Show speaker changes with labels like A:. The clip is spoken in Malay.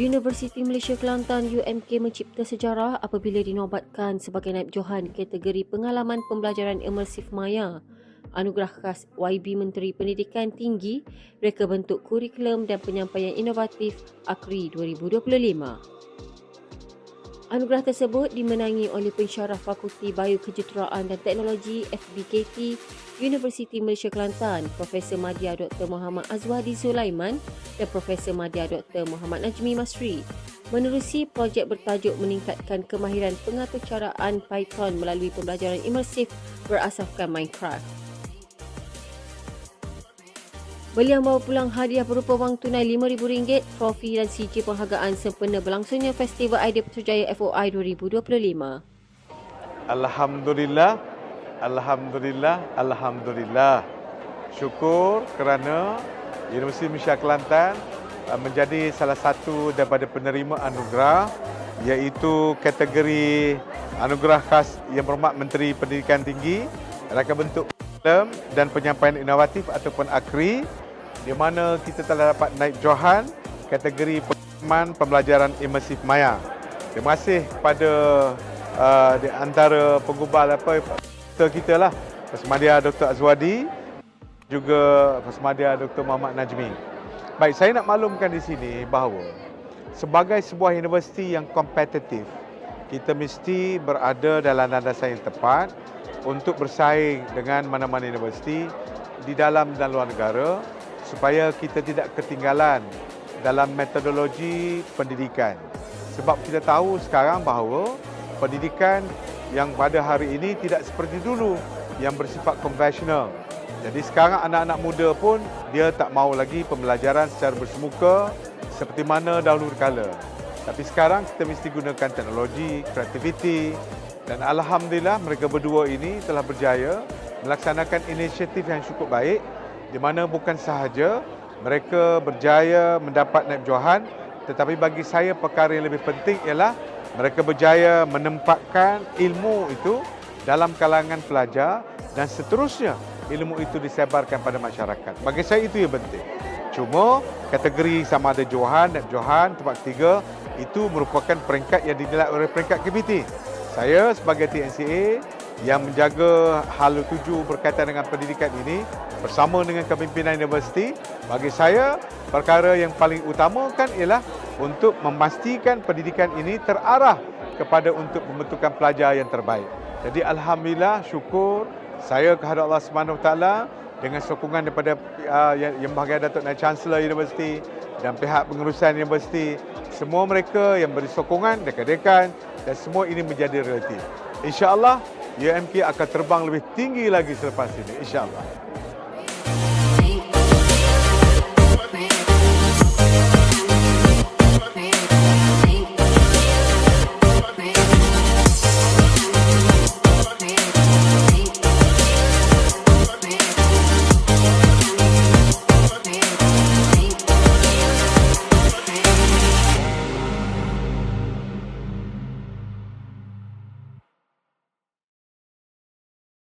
A: Universiti Malaysia Kelantan UMK mencipta sejarah apabila dinobatkan sebagai naib Johan kategori pengalaman pembelajaran imersif maya. Anugerah khas YB Menteri Pendidikan Tinggi, reka bentuk kurikulum dan penyampaian inovatif AKRI 2025. Anugerah tersebut dimenangi oleh pensyarah Fakulti Biokejuruteraan dan Teknologi FBKT Universiti Malaysia Kelantan, Profesor Madya Dr. Muhammad Azwadi Sulaiman dan Profesor Madya Dr. Muhammad Najmi Masri menerusi projek bertajuk meningkatkan kemahiran pengaturcaraan Python melalui pembelajaran imersif berasaskan Minecraft. Beliau membawa pulang hadiah berupa wang tunai RM5,000, trofi dan CJ penghargaan sempena berlangsungnya Festival Idea Putrajaya FOI 2025.
B: Alhamdulillah, Alhamdulillah, Alhamdulillah. Syukur kerana Universiti Malaysia Kelantan uh, menjadi salah satu daripada penerima anugerah iaitu kategori anugerah khas yang berhormat Menteri Pendidikan Tinggi rangka bentuk film dan penyampaian inovatif ataupun AKRI di mana kita telah dapat naik Johan kategori pengalaman pembelajaran imersif maya. Terima kasih kepada uh, di antara penggubal apa kita lah Pesmadia Dr. Azwadi juga Pesmadia Dr. Muhammad Najmi. Baik, saya nak maklumkan di sini bahawa sebagai sebuah universiti yang kompetitif, kita mesti berada dalam landasan yang tepat untuk bersaing dengan mana-mana universiti di dalam dan luar negara supaya kita tidak ketinggalan dalam metodologi pendidikan. Sebab kita tahu sekarang bahawa pendidikan yang pada hari ini tidak seperti dulu yang bersifat konvensional. Jadi sekarang anak-anak muda pun dia tak mau lagi pembelajaran secara bersemuka seperti mana dahulu kala. Tapi sekarang kita mesti gunakan teknologi, kreativiti dan alhamdulillah mereka berdua ini telah berjaya melaksanakan inisiatif yang cukup baik di mana bukan sahaja mereka berjaya mendapat naib Johan tetapi bagi saya perkara yang lebih penting ialah mereka berjaya menempatkan ilmu itu dalam kalangan pelajar dan seterusnya ilmu itu disebarkan pada masyarakat. Bagi saya itu yang penting. Cuma kategori sama ada Johan dan Johan tempat ketiga itu merupakan peringkat yang dinilai oleh peringkat KPT. Saya sebagai TNCA yang menjaga hal tuju berkaitan dengan pendidikan ini bersama dengan kepimpinan universiti bagi saya perkara yang paling utama kan ialah untuk memastikan pendidikan ini terarah kepada untuk pembentukan pelajar yang terbaik. Jadi alhamdulillah syukur saya kehadap Allah Subhanahu taala dengan sokongan daripada uh, yang, yang bahagian Datuk Naib Chancellor Universiti dan pihak pengurusan universiti semua mereka yang beri sokongan dekan-dekan dan semua ini menjadi realiti. InsyaAllah, UMK akan terbang lebih tinggi lagi selepas ini. InsyaAllah.